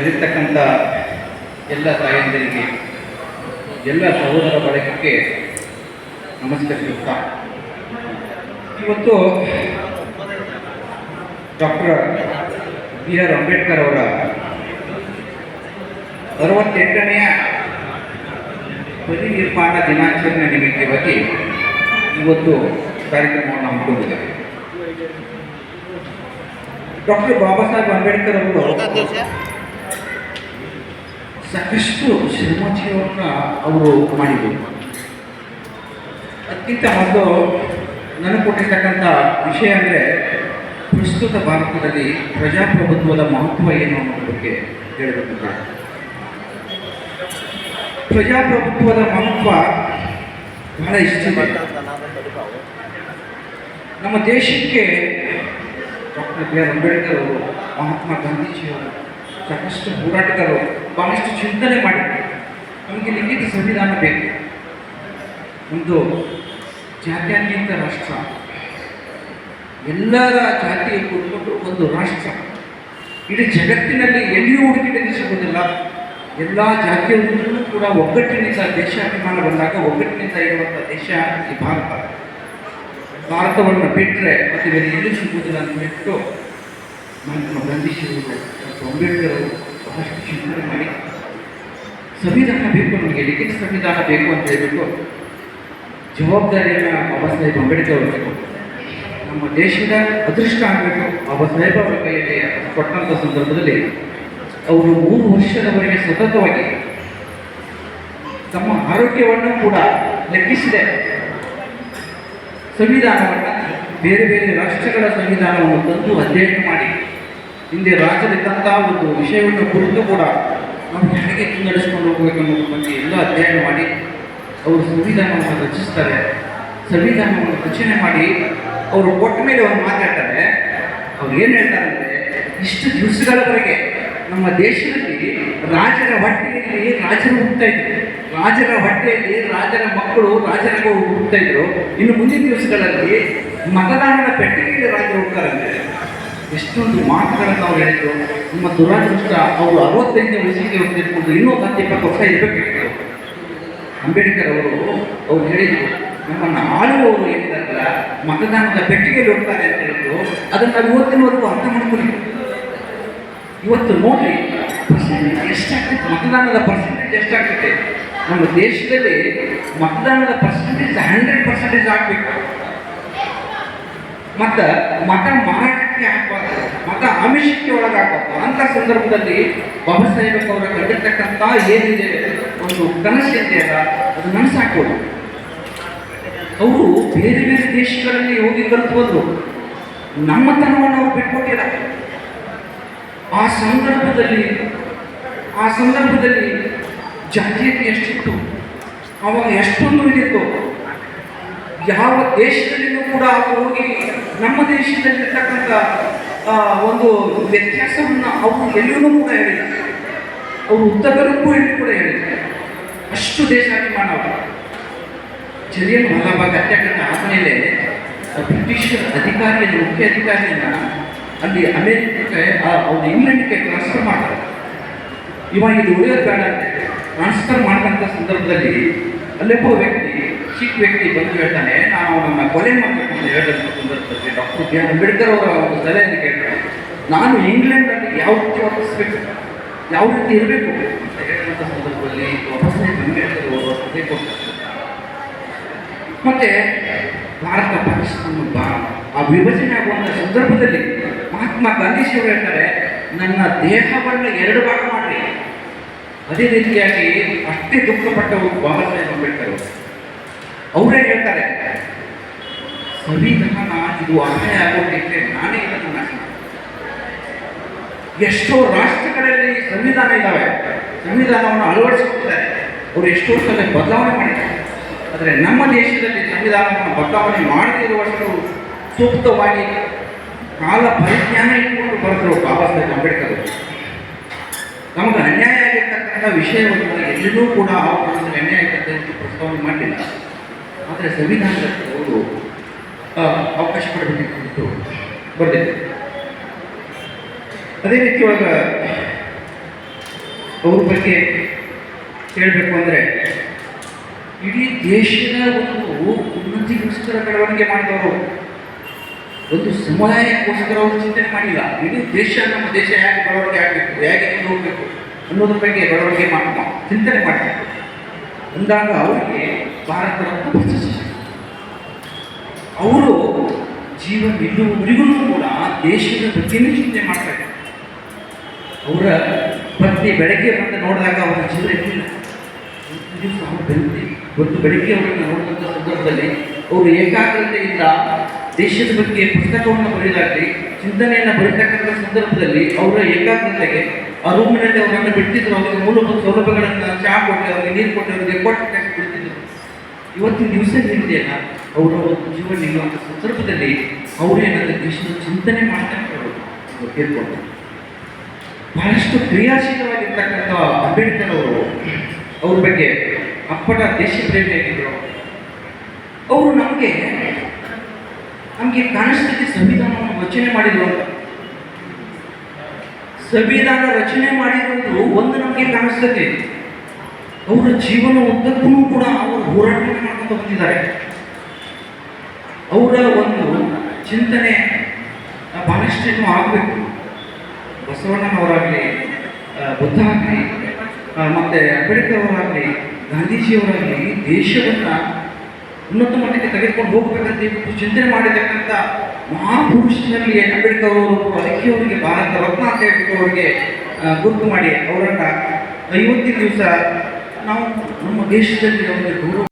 ಇರತಕ್ಕಂಥ ಎಲ್ಲ ತಾಯಂದಿರಿಗೆ, ಎಲ್ಲ ಸಹೋದರ ಬಳಗಕ್ಕೆ ನಮಸ್ಕರಿಸುತ್ತಾ ಇವತ್ತು ಡಾಕ್ಟರ್ ಬಿ ಆರ್ ಅಂಬೇಡ್ಕರ್ ಅವರ ಅರವತ್ತೆಂಟನೆಯ ಪರಿನಿರ್ಮಾಣ ದಿನಾಚರಣೆ ನಿಮಿತ್ತವಾಗಿ ಇವತ್ತು ಕಾರ್ಯಕ್ರಮವನ್ನು ಹಮ್ಮಿಕೊಂಡಿದ್ದೇವೆ. ಡಾಕ್ಟರ್ ಬಾಬಾ ಸಾಹೇಬ್ ಅಂಬೇಡ್ಕರ್ ಅವರು ಸಾಕಷ್ಟು ಶ್ರಮಜೀವನ ಅವರು ಮಾಡಿದರು. ಅತ್ಯಂತ ಮೊದಲು ನನಗೆ ಕೊಟ್ಟಿರ್ತಕ್ಕಂಥ ವಿಷಯ ಅಂದರೆ ಪ್ರಸ್ತುತ ಭಾರತದಲ್ಲಿ ಪ್ರಜಾಪ್ರಭುತ್ವದ ಮಹತ್ವ ಏನು ಅನ್ನೋ ಬಗ್ಗೆ ಹೇಳಬೇಕಿದೆ ಪ್ರಜಾಪ್ರಭುತ್ವದ ಮಹತ್ವ ಬಹಳ ಇಷ್ಟಿದೆ ನಮ್ಮ ದೇಶಕ್ಕೆ ಡಾಕ್ಟರ್ ಬಿ ಆರ್ ಅಂಬೇಡ್ಕರ್ ಅವರು, ಮಹಾತ್ಮ ಗಾಂಧೀಜಿಯವರು, ಸಾಕಷ್ಟು ಹೋರಾಟಗಾರರು ಬಹಳಷ್ಟು ಚಿಂತನೆ ಮಾಡಿದ್ವಿ ನಮಗೆ ಲಿಖಿತ ಸಂವಿಧಾನ ಬೇಕು. ಒಂದು ಜಾತ್ಯತೀತ ರಾಷ್ಟ್ರ. ಎಲ್ಲರ ಜಾತಿಯ ಕೂತ್ಕೊಂಡು ಒಂದು ರಾಷ್ಟ್ರ. ಇಡೀ ಜಗತ್ತಿನಲ್ಲಿ ಎಲ್ಲಿಯೂ ಹುಡುಕಿ ಸಿಗುವುದಿಲ್ಲ ಎಲ್ಲ ಜಾತಿಯವರು ಕೂಡ ಒಗ್ಗಟ್ಟಿನಿಂದ ದೇಶಾಭಿಮಾನ ಬಂದಾಗ ಒಗ್ಗಟ್ಟಿನಿಂದ ಇರುವಂಥ ದೇಶ ಈ ಭಾರತ. ಭಾರತವನ್ನು ಬಿಟ್ಟರೆ ಮತ್ತು ಬೇರೆ ಎಲ್ಲೂ ಸಿಗುವುದಿಲ್ಲ ಅಂತ ಬಿಟ್ಟು ನಮ್ಮ ಬಂಧಿಸಿರುವುದು ಮತ್ತು ಅಂಬೇಡ್ಕರ್ ಅವರು ಸಂವಿಧಾನ ಬೇಕು, ನಮಗೆ ಲಿಖಿತ ಸಂವಿಧಾನ ಬೇಕು ಅಂತ ಹೇಳ್ಬಿಟ್ಟು ಜವಾಬ್ದಾರಿಯನ್ನು ಬಾಬಾ ಸಾಹೇಬ್ ಅಂಬೇಡ್ಕರ್ ನಮ್ಮ ದೇಶದ ಅದೃಷ್ಟ ಆಗಬೇಕು, ಬಾಬಾ ಸಾಹೇಬ್ ಅವರ ಕೈಯಲ್ಲಿ ಕೊಟ್ಟಂಥ ಸಂದರ್ಭದಲ್ಲಿ ಅವರು ಮೂರು ವರ್ಷದವರೆಗೆ ಸತತವಾಗಿ ತಮ್ಮ ಆರೋಗ್ಯವನ್ನು ಕೂಡ ಲೆಕ್ಕಿಸಿದೆ. ಸಂವಿಧಾನವನ್ನು ಬೇರೆ ಬೇರೆ ರಾಷ್ಟ್ರಗಳ ಸಂವಿಧಾನವನ್ನು ತಂದು ಅಧ್ಯಯನ ಮಾಡಿ. ಹಿಂದೆ ರಾಜರಿದ್ದಂಥ ಒಂದು ವಿಷಯವನ್ನು ಕುರಿತು ಕೂಡ ನಾವು ಹೇಗೆ ಮುನ್ನಡೆಸ್ಕೊಂಡು ಹೋಗಬೇಕು ಅನ್ನೋದ್ರ ಬಗ್ಗೆ ಎಲ್ಲ ಅಧ್ಯಯನ ಮಾಡಿ ಅವರು ಸಂವಿಧಾನವನ್ನು ರಚಿಸ್ತಾರೆ. ಸಂವಿಧಾನವನ್ನು ರಚನೆ ಮಾಡಿ ಅವರು ಕೊಟ್ಟ ಮೇಲೆ ಅವ್ರು ಮಾತಾಡ್ತಾರೆ. ಅವ್ರು ಏನು ಹೇಳ್ತಾರೆ ಅಂದರೆ ಇಷ್ಟು ದಿವಸಗಳವರೆಗೆ ನಮ್ಮ ದೇಶದಲ್ಲಿ ರಾಜರ ಹೊಟ್ಟೆಯಲ್ಲಿ ರಾಜರು ಹುಡ್ತಾ ಇದ್ರು. ರಾಜರ ಹೊಟ್ಟೆಯಲ್ಲಿ ರಾಜರ ಮಕ್ಕಳು, ರಾಜರ ಹುಡ್ತಾ ಇದ್ರು. ಇನ್ನು ಮುಂದಿನ ದಿವಸಗಳಲ್ಲಿ ಮತದಾನದ ಪೆಟ್ಟಿಗೆಯಲ್ಲಿ ರಾಜರು ಹುಡ್ತಾರಂತೆ ಎಷ್ಟೊಂದು ಮಾತುಗಳನ್ನು ಅವ್ರು ಹೇಳಿದ್ರು. ನಮ್ಮ ದುರಾದೃಷ್ಟ. ಅವರು ಅರವತ್ತೈದನೇ ವಯಸ್ಸಿಗೆ ಹೊಂದಿರ್ಬೋದು ಇನ್ನೂ ಹತ್ತು ಇಪ್ಪತ್ತು ವರ್ಷ ಇರಬೇಕಿತ್ತು. ಅಂಬೇಡ್ಕರ್ ಅವರು, ಅವ್ರು ಹೇಳಿದ್ರು, ನಮ್ಮನ್ನು ಆಳುವವರು ಏನಿದಾರಲ್ಲ ಮತದಾನದ ಪೆಟ್ಟಿಗೆಯಲ್ಲಿ ಹೋಗ್ತಾರೆ ಅಂತ ಹೇಳಿದ್ರು. ಅದನ್ನು ನಾವು ಇವತ್ತಿನವರೆಗೂ ಅರ್ಥ ಮಾಡ್ಕೊಳ್ಳಿ ಇವತ್ತು ನೋಡಿ ಪರ್ಸೆಂಟೇಜ್ ಎಷ್ಟಾಗ್ತೈತೆ ಮತದಾನದ ಪರ್ಸೆಂಟೇಜ್ ಎಷ್ಟಾಗ್ತೈತೆ ನಮ್ಮ ದೇಶದಲ್ಲಿ ಮತದಾನದ ಪರ್ಸೆಂಟೇಜ್ ಹಂಡ್ರೆಡ್ ಪರ್ಸೆಂಟೇಜ್ ಆಗಬೇಕು. ಮತ್ತು ಮತ ಮಾರಾಟಕ್ಕೆ ಹಾಕಬಾರ್ದು ಮತ ಅಮಿಷಕ್ಕೆ ಅಂತ ಸಂದರ್ಭದಲ್ಲಿ ಬಾಬಾ ಸಾಹೇಬ್ ಅವರ ಕಂಡಿರ್ತಕ್ಕಂಥ ಏನಿದೆ ಒಂದು ಕನಸು ಅಲ್ಲ ಅದು ನನಸಾಕೋದು ಅವರು ಬೇರೆ ಬೇರೆ ದೇಶಗಳಲ್ಲಿ ಹೋಗಿ ನಮ್ಮ ತನವನ್ನು ಅವ್ರು ಬಿಟ್ಕೊಟ್ಟಿಲ್ಲ. ಆ ಸಂದರ್ಭದಲ್ಲಿ ಆ ಸಂದರ್ಭದಲ್ಲಿ ಜಾತಿಯತೆ ಎಷ್ಟಿತ್ತು? ಅವಾಗ ಎಷ್ಟೊಂದು ಇದಿತ್ತು ಯಾವ ದೇಶದಲ್ಲಿಯೂ ಕೂಡ ಹೋಗಿ ನಮ್ಮ ದೇಶದಲ್ಲಿರ್ತಕ್ಕಂಥ ಒಂದು ವ್ಯತ್ಯಾಸವನ್ನು ಅವರು ಎಲ್ಲೂ ಕೂಡ ಹೇಳಿಲ್ಲ. ಅವರು ಉತ್ತರಕ್ಕೂ ಎಲ್ಲಿ ಕೂಡ ಹೇಳಿಲ್ಲ. ಅಷ್ಟು ದೇಶಾಭಿಮಾನ ಅವರು. ಜಲಿಯನ್ ವಾಲಾಬಾಗ್ ಹತ್ಯಾಕಾಂಡ ಆದಮೇಲೆ ಬ್ರಿಟಿಷ್ ಅಧಿಕಾರಿಯಲ್ಲಿ, ಮುಖ್ಯ ಅಧಿಕಾರಿಯನ್ನ ಅಲ್ಲಿ ಅಮೆರಿಕಕ್ಕೆ ಅವ್ರು ಇಂಗ್ಲೆಂಡ್ಗೆ ಟ್ರಾನ್ಸ್ಫರ್ ಮಾಡ್ತಾರೆ. ಇವಾಗ ಇದು ಉಳಿಯೋದು ಬೇಡ ಟ್ರಾನ್ಸ್ಫರ್ ಮಾಡಿದಂಥ ಸಂದರ್ಭದಲ್ಲಿ ಅಲ್ಲೊಬ್ಬ ವ್ಯಕ್ತಿ ಚಿಕ್ಕ ವ್ಯಕ್ತಿ ಬಂದು ಹೇಳ್ತಾನೆ, ನಾನು ಅವನನ್ನು ಕೊಲೆ ಮಾಡಬೇಕು ಅಂತ ಹೇಳಿದಂಥ ಸಂದರ್ಭದಲ್ಲಿ ಡಾಕ್ಟರ್ ಬಿ ಆರ್ ಅಂಬೇಡ್ಕರ್ ಅವರ ಒಂದು ಸಲಹೆಯನ್ನು ಕೇಳ್ತಾರೆ. ನಾನು ಇಂಗ್ಲೆಂಡಲ್ಲಿ ಯಾವ ರೀತಿ ವಾಪಸ್ಬೇಕು ಯಾವ ರೀತಿ ಇರಬೇಕು? ಅಂತ ಹೇಳಿದಂಥ ಸಂದರ್ಭದಲ್ಲಿ ವಾಪಸ್ಸೇ ಅಂಬೇಡ್ಕರ್ ಅವರು ಅದೇ ಮತ್ತೆ ಭಾರತ ಪಾಕಿಸ್ತಾನ ಆ ವಿಭಜನೆ ಆಗುವಂಥ ಸಂದರ್ಭದಲ್ಲಿ ಮಹಾತ್ಮ ಗಾಂಧೀಜಿಯವರು ಹೇಳ್ತಾರೆ, ನನ್ನ ದೇಹವನ್ನು ಎರಡು ಭಾಗ ಮಾಡ್ರಿ. ಅದೇ ರೀತಿಯಾಗಿ ಅಷ್ಟೇ ದುಃಖಪಟ್ಟವರು ಬಾಬಾ ಸಾಹೇಬ್ ಅಂಬೇಡ್ಕರ್ ಅವರು. ಅವರೇ ಹೇಳ್ತಾರೆ, ಸಂವಿಧಾನ ಇದು ಅನ್ಯಾಯ ಆಗೋದಕ್ಕೆ ನಾನೇ ಇದನ್ನು ನಾಶ. ಎಷ್ಟೋ ರಾಷ್ಟ್ರಗಳಲ್ಲಿ ಸಂವಿಧಾನ ಇದ್ದಾವೆ ಸಂವಿಧಾನವನ್ನು ಅಳವಡಿಸಿಕೊಳ್ತಾರೆ ಅವರು ಎಷ್ಟೋ ಸಲ ಬದಲಾವಣೆ ಮಾಡಿದ್ದಾರೆ ಆದರೆ ನಮ್ಮ ದೇಶದಲ್ಲಿ ಸಂವಿಧಾನವನ್ನು ಬದಲಾವಣೆ ಮಾಡದೇ ಇರುವಷ್ಟು ಸೂಕ್ತವಾಗಿ ಕಾಲ ಪರಿಜ್ಞಾನ ಇಟ್ಕೊಂಡು ಬರೆದರು ಬಾಬಾ ಸಾಹೇಬ್ ಅಂಬೇಡ್ಕರ್ ಅವರು. ನಮಗೆ ಅನ್ಯಾಯ ಆಗಿರ್ತಕ್ಕಂಥ ವಿಷಯವನ್ನು ಎಲ್ಲೂ ಕೂಡ ಕಾಲದಲ್ಲಿ ಅನ್ಯಾಯ ಆಗಿರ್ತಕ್ಕಂಥ ಪ್ರಸ್ತಾವನೆ ಮಾಡಲಿಲ್ಲ ಆದರೆ ಸಂವಿಧಾನದ ಅವರು ಅವಕಾಶ ಪಡಬೇಕಿತ್ತು ಬರ್ತಿದ್ದರು ಅದೇ ರೀತಿ ಇವಾಗ ಅವ್ರ ಬಗ್ಗೆ ಹೇಳಬೇಕು ಅಂದರೆ, ಇಡೀ ದೇಶದ ಒಂದು ಉನ್ನತಿಗೋಸ್ಕರ ಬೆಳವಣಿಗೆ ಮಾಡಿದವರು, ಒಂದು ಸಮುದಾಯಕ್ಕೋಸ್ಕರ ಅವರು ಚಿಂತನೆ ಮಾಡಿಲ್ಲ. ಇಡೀ ದೇಶ ನಮ್ಮ ದೇಶ ಹೇಗೆ ಬೆಳವಣಿಗೆ ಆಗಬೇಕು, ಹೇಗೆ ಮುಂದೆ ಹೋಗಬೇಕು ಅನ್ನೋದ್ರ ಬಗ್ಗೆ ಬೆಳವಣಿಗೆ ಮಾಡ್ತಾ ಚಿಂತನೆ ಮಾಡ್ತಾರೆ ಅಂದಾಗ ಅವರಿಗೆ ಭಾರತ ರತ್ನ ಅವರು ಜೀವ ನಿಲ್ಲುವವರಿಗೂ ಕೂಡ ದೇಶದ ಬಗ್ಗೆನೇ ಚಿಂತೆ ಮಾಡ್ತಾರೆ ಅವರ ಪತ್ನಿ ಬೆಳಗ್ಗೆ ಬಂದು ನೋಡಿದಾಗ ಅವರ ಜೀವನ ಇರಲಿಲ್ಲ. ಅವರು ಒಂದು ಬೆಳಗ್ಗೆ ಅವರನ್ನು ನೋಡಿದಂಥ ಸಂದರ್ಭದಲ್ಲಿ ಅವರು ಏಕಾಗ್ರತೆಯಿಂದ ದೇಶದ ಬಗ್ಗೆ ಪುಸ್ತಕವನ್ನು ಬರೆಯಲಾಗಲಿ ಚಿಂತನೆಯನ್ನು ಬರೀತಕ್ಕಂಥ ಸಂದರ್ಭದಲ್ಲಿ ಅವರ ಏಕಾಗ್ರತೆಗೆ ಆ ರೂಮಿನಲ್ಲಿ ಅವರನ್ನು ಬಿಡ್ತಿದ್ರು ಅವರಿಗೆ ಮೂಲಭೂತ ಸೌಲಭ್ಯಗಳನ್ನು ಚಹಾ ಕೊಟ್ಟು ಅವರಿಗೆ ನೀರು ಕೊಟ್ಟು ಅವರಿಗೆ ಕೊಟ್ಟು ಬಿಡ್ತಿದ್ರು ಇವತ್ತಿನ ದಿವಸ ಏನಿದೆಯಲ್ಲ, ಅವರು ಜೀವನ ನಿಲ್ಲುವಂಥ ಸಂದರ್ಭದಲ್ಲಿ ಅವರೇನಂತ ದೇಶದ ಚಿಂತನೆ ಮಾಡ್ತಾ ಇರೋದು ಕೇಳ್ಕೊಂಡು ಬಹಳಷ್ಟು ಕ್ರಿಯಾಶೀಲವಾಗಿರ್ತಕ್ಕಂಥ ಅಂಬೇಡ್ಕರ್ ಅವರು, ಅವ್ರ ಬಗ್ಗೆ ಅಪ್ಪಟ ದೇಶ ಪ್ರೇಮಿಯಾಗಿದ್ದರು ಅವರು ನಮಗೆ ನಮಗೆ ಕಾಣಿಸ್ತಿದ್ದ ಸಂವಿಧಾನವನ್ನು ರಚನೆ ಮಾಡಿದ್ರು. ಅಂತ ಸಂವಿಧಾನ ರಚನೆ ಮಾಡಿರೋದು ಒಂದು ನಮಗೆ ಕಾಣಿಸ್ತದೆ. ಅವರ ಜೀವನ ಉದ್ದಕ್ಕೂ ಕೂಡ ಅವರು ಹೋರಾಟ ಮಾಡ್ಕೊಂಡು ಬಂದಿದ್ದಾರೆ ಅವರ ಒಂದು ಚಿಂತನೆ ಬಹಳಷ್ಟೇನು ಆಗಬೇಕು. ಬಸವಣ್ಣನವರಾಗಲಿ ಬುದ್ಧ ಆಗಲಿ ಮತ್ತು ಅಂಬೇಡ್ಕರ್ ಅವರಾಗಲಿ ಗಾಂಧೀಜಿಯವರಾಗಲಿ ದೇಶವನ್ನು ಉನ್ನತ ಮಟ್ಟಕ್ಕೆ ತೆಗೆದುಕೊಂಡು ಹೋಗಬೇಕಂತ ಇವತ್ತು ಚಿಂತನೆ ಮಾಡಿರ್ತಕ್ಕಂಥ ಮಹಾಪುರುಷನಲ್ಲಿ ಅಂಬೇಡ್ಕರ್ ಅವರು ಅದಕ್ಕೆ ಅವರಿಗೆ ಭಾರತ ರತ್ನ ಅಂತ ಹೇಳ್ಬಿಟ್ಟು ಅವರಿಗೆ ಗುರುತು ಮಾಡಿ, ಅವರನ್ನು ಐವತ್ತು ದಿವಸ ನಾವು ನಮ್ಮ ದೇಶದಲ್ಲಿ ಅವರಿಗೆ ಗೌರವ